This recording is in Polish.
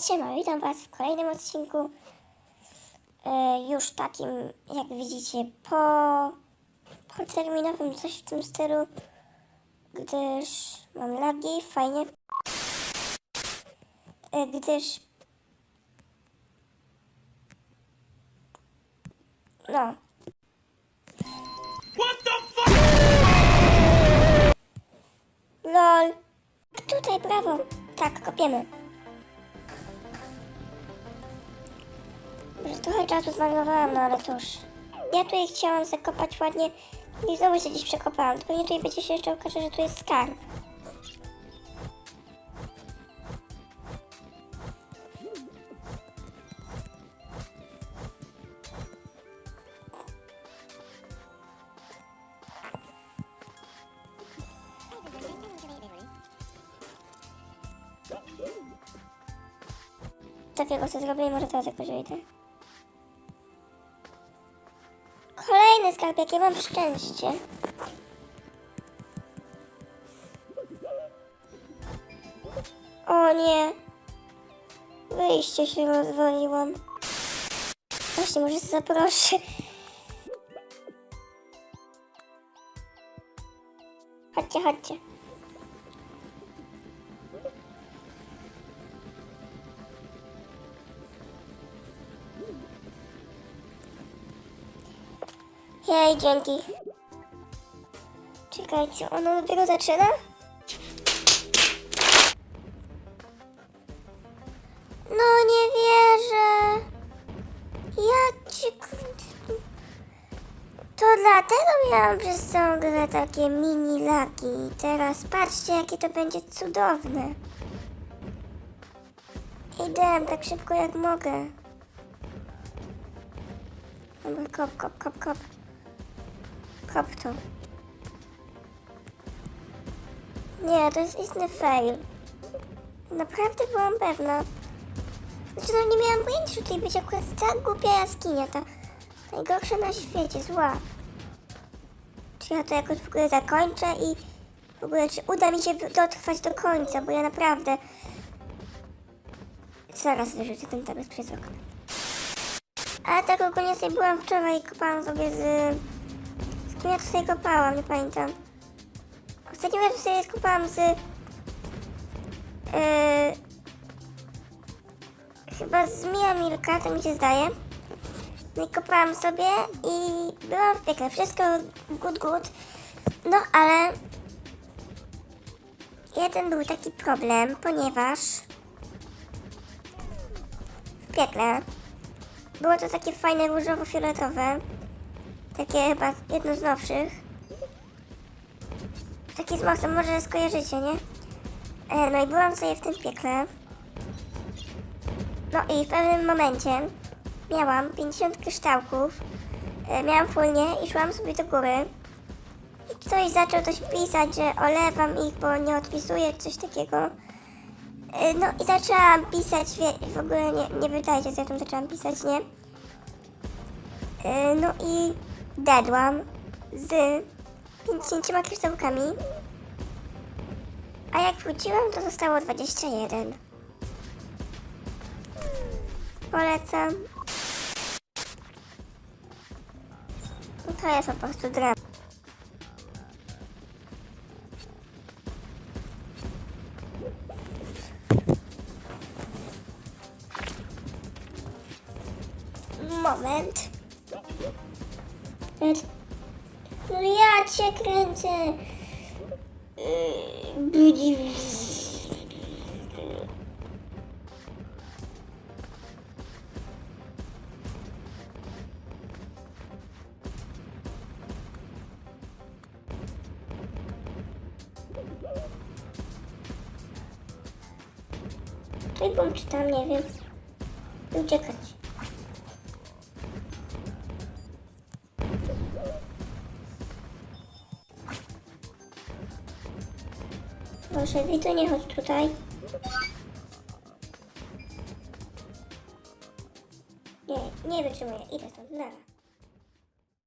Siema, witam Was w kolejnym odcinku. E, już takim, jak widzicie, po, po terminowym coś w tym stylu, gdyż mam lagi, fajnie. E, gdyż no. LOL. Tutaj, brawo. Tak, kopiemy. Już trochę czasu zmarnowałam, no ale cóż. Ja tutaj chciałam zakopać ładnie i znowu się gdzieś przekopałam. To pewnie tutaj będzie się jeszcze okaże, że tu jest skarb. Takiego co zrobię i może teraz jakoś wyjdę. Kolejny skarb, jakie mam szczęście. O nie. Wyjście się rozwaliłam. Właśnie, może zaproszę. Chodźcie, chodźcie. Jej, dzięki. Czekajcie, ono dopiero zaczyna? No nie wierzę. Ja ci... To dlatego miałam przez całą grę takie mini laki. I teraz patrzcie, jakie to będzie cudowne. Idę tak szybko jak mogę. Dobra, kop, kop, kop, kop. Kop to. Nie, to jest istny fail. Naprawdę byłam pewna. Znaczy, no nie miałam pojęcia, że tutaj będzie akurat tak głupia jaskinia, ta najgorsza na świecie, zła. Czy ja to jakoś w ogóle zakończę i w ogóle czy uda mi się dotrwać do końca, bo ja naprawdę... Zaraz wyrzucę ten tablet przez okno. A tak ogólnie sobie byłam wczoraj i kopałam sobie z... Kim ja tutaj kopałam, nie pamiętam. Ostatnim razem sobie kopałam z... Yy, chyba z Mia Milka, to mi się zdaje. No i kopałam sobie i byłam w piekle. Wszystko good, good. No ale... Jeden był taki problem, ponieważ... W piekle było to takie fajne różowo-fioletowe. Takie chyba jedno z nowszych. Takie z mocą, może skojarzycie, nie? E, no i byłam sobie w tym piekle. No i w pewnym momencie miałam 50 kryształków. E, miałam fulnie i szłam sobie do góry. I ktoś zaczął coś pisać, że olewam ich, bo nie odpisuję, coś takiego. E, No i zaczęłam pisać, w ogóle nie, nie pytajcie, co ja tam zaczęłam pisać, nie? E, No i dedłam z 50 kryształkami. A jak wróciłam, to zostało 21. Polecam. To jest po prostu dramat. Moment. No ja cię kręcę. Tutaj czy tam, nie wiem. Uciekać. Proszę, Wito, nie chodź tutaj. Nie, nie wytrzymuję. Idę stąd, nara.